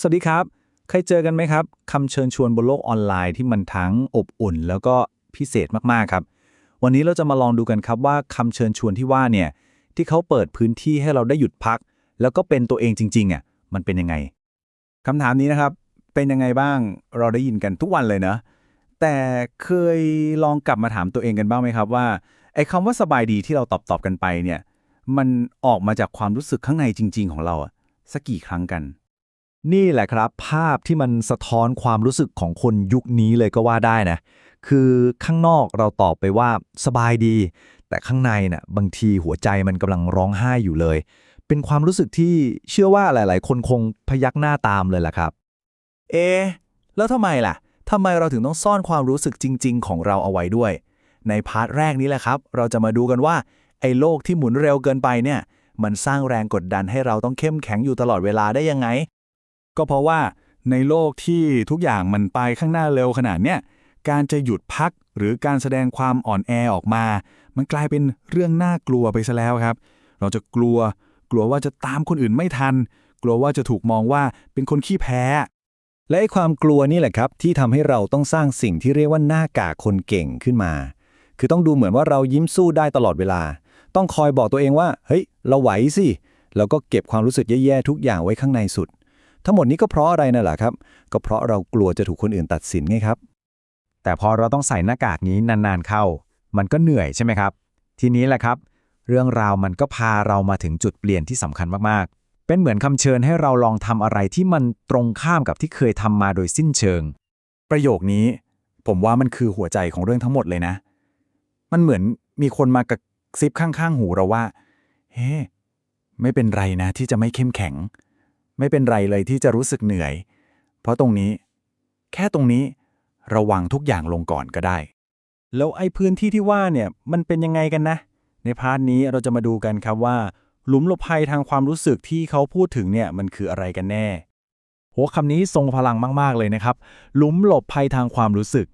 สวัสดีครับ เคยเจอกันไหมครับคำเชิญชวนบนโลกออนไลน์ที่มันทั้งอบอุ่น แล้วก็พิเศษมากๆครับ วันนี้เราจะมาลองดูกันครับว่าคำเชิญชวนที่ว่าเนี่ยที่เขาเปิดพื้นที่ให้เราได้หยุดพัก แล้วก็เป็นตัวเองจริงๆอะมันเป็นยังไงคำถามนี้นะครับ เป็นยังไงบ้างเราได้ยินกันทุกวันเลยเนอะแต่เคยลองกลับมาถามตัวเองกันบ้างไหมครับว่าไอ้คำว่าสบายดีที่เราตอบตอบกันไปเนี่ยมันออกมาจากความรู้สึกข้างในจริง ๆ ของเราอะสักกี่ครั้งกัน นี่แหละครับ ภาพที่มันสะท้อนความรู้สึกของคนยุคนี้เลยก็ว่าได้นะ คือข้างนอกเราตอบไปว่าสบายดี แต่ข้างในน่ะบางทีหัวใจมันกำลังร้องไห้อยู่เลย เป็นความรู้สึกที่เชื่อว่าหลาย ๆ คนคงพยักหน้าตามเลยล่ะครับ เอะแล้วทำไมล่ะทำไมเราถึงต้องซ่อนความรู้สึกจริง ๆ ของเราเอาไว้ด้วย ในพาร์ทแรกนี้แหละครับ เราจะมาดูกันว่าไอ้โลกที่หมุนเร็วเกินไปเนี่ย มันสร้างแรงกดดันให้เราต้องเข้มแข็งอยู่ตลอดเวลาได้ยังไง ก็เพราะว่าในโลกที่ทุกอย่างมันไปข้างหน้าเร็วขนาดเนี้ยการจะหยุดพักหรือการแสดงความอ่อนแอออกมา มันกลายเป็นเรื่องน่ากลัวไปซะแล้วครับ เราจะกลัว กลัวว่าจะตามคนอื่นไม่ทัน กลัวว่าจะถูกมองว่าเป็นคนขี้แพ้ และไอ้ความกลัวนี่แหละครับ ที่ทำให้เราต้องสร้างสิ่งที่เรียกว่าหน้ากากคนเก่งขึ้นมา คือต้องดูเหมือนว่าเรายิ้มสู้ได้ตลอดเวลา ต้องคอยบอกตัวเองว่า เฮ้ย เราไหวสิ แล้วก็เก็บความรู้สึกแย่ๆทุกอย่างไว้ข้างในสุด ทั้งหมดนี้ก็เพราะอะไรน่ะล่ะครับ ก็เพราะเรากลัวจะถูกคนอื่นตัดสินไงครับ แต่พอเราต้องใส่หน้ากากนี้นานๆเข้า มันก็เหนื่อยใช่ไหมครับ ทีนี้แหละครับ เรื่องราวมันก็พาเรามาถึงจุดเปลี่ยนที่สำคัญมากๆ เป็นเหมือนคำเชิญให้เราลองทำอะไรที่มันตรงข้ามกับที่เคยทำมาโดยสิ้นเชิง ประโยคนี้ ผมว่ามันคือหัวใจของเรื่องทั้งหมดเลยนะ มันเหมือนมีคนมากระซิบข้างๆ หูเราว่า เฮ้ไม่เป็นไรนะที่จะไม่เข้มแข็ง ไม่เป็นไรเลยที่จะรู้สึกเหนื่อย เพราะตรงนี้ แค่ตรงนี้ระวังทุกอย่างลงก่อนก็ได้ แล้วไอ้พื้นที่ที่ว่าเนี่ยมันเป็นยังไงกันนะ ในพาร์ทนี้เราจะมาดูกันครับว่า หลุมหลบภัยทางความรู้สึกที่เขาพูดถึงเนี่ยมันคืออะไรกันแน่หัวคำนี้ทรงพลังมาก ๆ เลยนะครับ หลุมหลบภัยทางความรู้สึก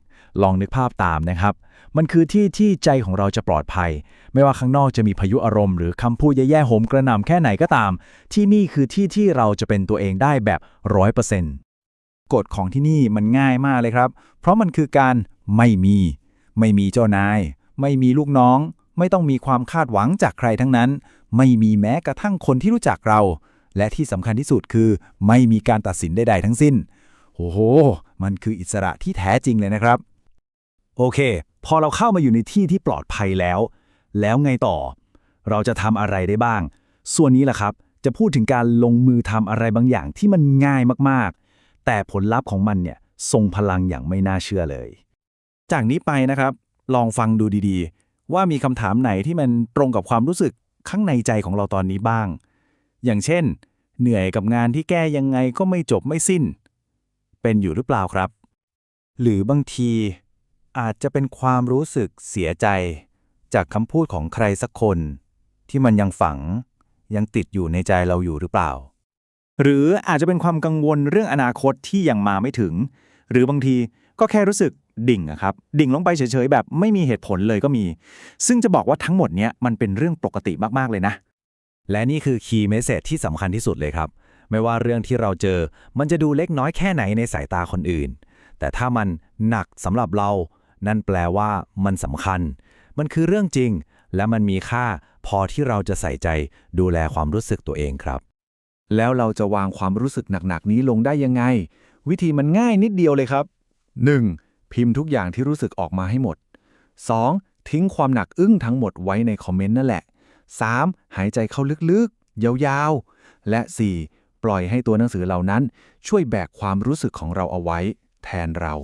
ลองนึกภาพตามนะครับ มันคือที่ที่ใจของเราจะปลอดภัย ไม่ว่าข้างนอกจะมีพายุอารมณ์หรือคำพูดแย่ๆโหมกระหน่ำแค่ไหนก็ตาม ที่นี่คือที่ที่เราจะเป็นตัวเองได้แบบร้อยเปอร์เซ็นต์กฎของที่นี่มันง่ายมากเลยครับ เพราะมันคือการไม่มี ไม่มีเจ้านาย ไม่มีลูกน้อง ไม่ต้องมีความคาดหวังจากใครทั้งนั้น ไม่มีแม้กระทั่งคนที่รู้จักเรา และที่สำคัญที่สุดคือ ไม่มีการตัดสินใดๆทั้งสิ้นโอ้โห มันคืออิสระที่แท้จริงเลยนะครับ โอเค พอเราเข้ามาอยู่ในที่ที่ปลอดภัยแล้ว แล้วไงต่อ เราจะทำอะไรได้บ้าง ส่วนนี้แหละครับ จะพูดถึงการลงมือทำอะไรบางอย่างที่มันง่ายมากๆ แต่ผลลัพธ์ของมันเนี่ยทรงพลังอย่างไม่น่าเชื่อเลย จากนี้ไปนะครับ ลองฟังดูดีๆ ว่ามีคำถามไหนที่มันตรงกับความรู้สึกข้างในใจของเราตอนนี้บ้าง อย่างเช่น เหนื่อยกับงานที่แก้ยังไงก็ไม่จบไม่สิ้น เป็นอยู่หรือเปล่าครับ หรือบางที อาจจะเป็นความรู้สึกเสียใจ จากคำพูดของใครสักคน ที่มันยังฝัง ยังติดอยู่ในใจเราอยู่หรือเปล่า หรืออาจจะเป็นความกังวลเรื่องอนาคตที่ยังมาไม่ถึง หรือบางทีก็แค่รู้สึกดิ่งอะครับ ดิ่งลงไปเฉยๆ แบบไม่มีเหตุผลเลยก็มี ซึ่งจะบอกว่าทั้งหมดเนี้ยมันเป็นเรื่องปกติมากๆเลยนะ และนี่คือคีย์เมสเซจที่สำคัญที่สุดเลยครับ ไม่ว่าเรื่องที่เราเจอ มันจะดูเล็กน้อยแค่ไหนในสายตาคนอื่น แต่ถ้ามันหนักสำหรับเรา นั่นแปลว่ามันสำคัญ มันคือเรื่องจริง และมันมีค่าพอที่เราจะใส่ใจดูแลความรู้สึกตัวเองครับ แล้วเราจะวางความรู้สึกหนักๆ นี้ลงได้ยังไง วิธีมันง่ายนิดเดียวเลยครับ 1. พิมพ์ทุกอย่างที่รู้สึกออกมาให้หมด 2. ทิ้งความหนักอึ้งทั้งหมดไว้ในคอมเมนต์นั่นแหละ 3. หายใจเข้าลึกๆ ยาวๆ และ 4. ปล่อยให้ตัวหนังสือเหล่านั้น ช่วยแบกความรู้สึกของเราเอาไว้ แทนเรา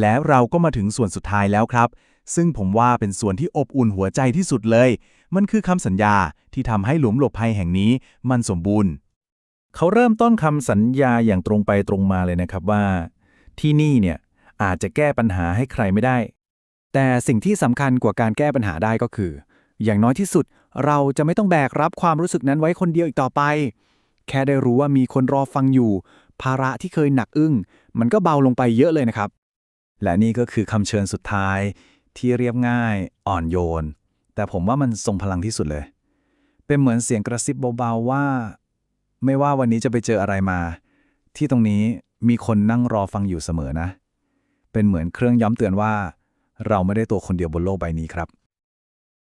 แล้วเราก็มาถึงส่วนสุดท้ายแล้วครับ ซึ่งผมว่าเป็นส่วนที่อบอุ่นหัวใจที่สุดเลย มันคือคำสัญญาที่ทำให้หลุมหลบภัยแห่งนี้มันสมบูรณ์ เขาเริ่มต้นคำสัญญาอย่างตรงไปตรงมาเลยนะครับว่า ที่นี่เนี่ยอาจจะแก้ปัญหาให้ใครไม่ได้ แต่สิ่งที่สำคัญกว่าการแก้ปัญหาได้ก็คือ อย่างน้อยที่สุดเราจะไม่ต้องแบกรับความรู้สึกนั้นไว้คนเดียวอีกต่อไป แค่ได้รู้ว่ามีคนรอฟังอยู่ ภาระที่เคยหนักอึ้ง มันก็เบาลงไปเยอะเลยนะครับ และนี่ก็คือคำเชิญสุดท้ายที่เรียบง่ายอ่อนโยน แต่ผมว่ามันทรงพลังที่สุดเลย เป็นเหมือนเสียงกระซิบเบาๆว่า ไม่ว่าวันนี้จะไปเจออะไรมา ที่ตรงนี้มีคนนั่งรอฟังอยู่เสมอนะ เป็นเหมือนเครื่องย้ำเตือนว่า เราไม่ได้ตัวคนเดียวบนโลกใบนี้ครับ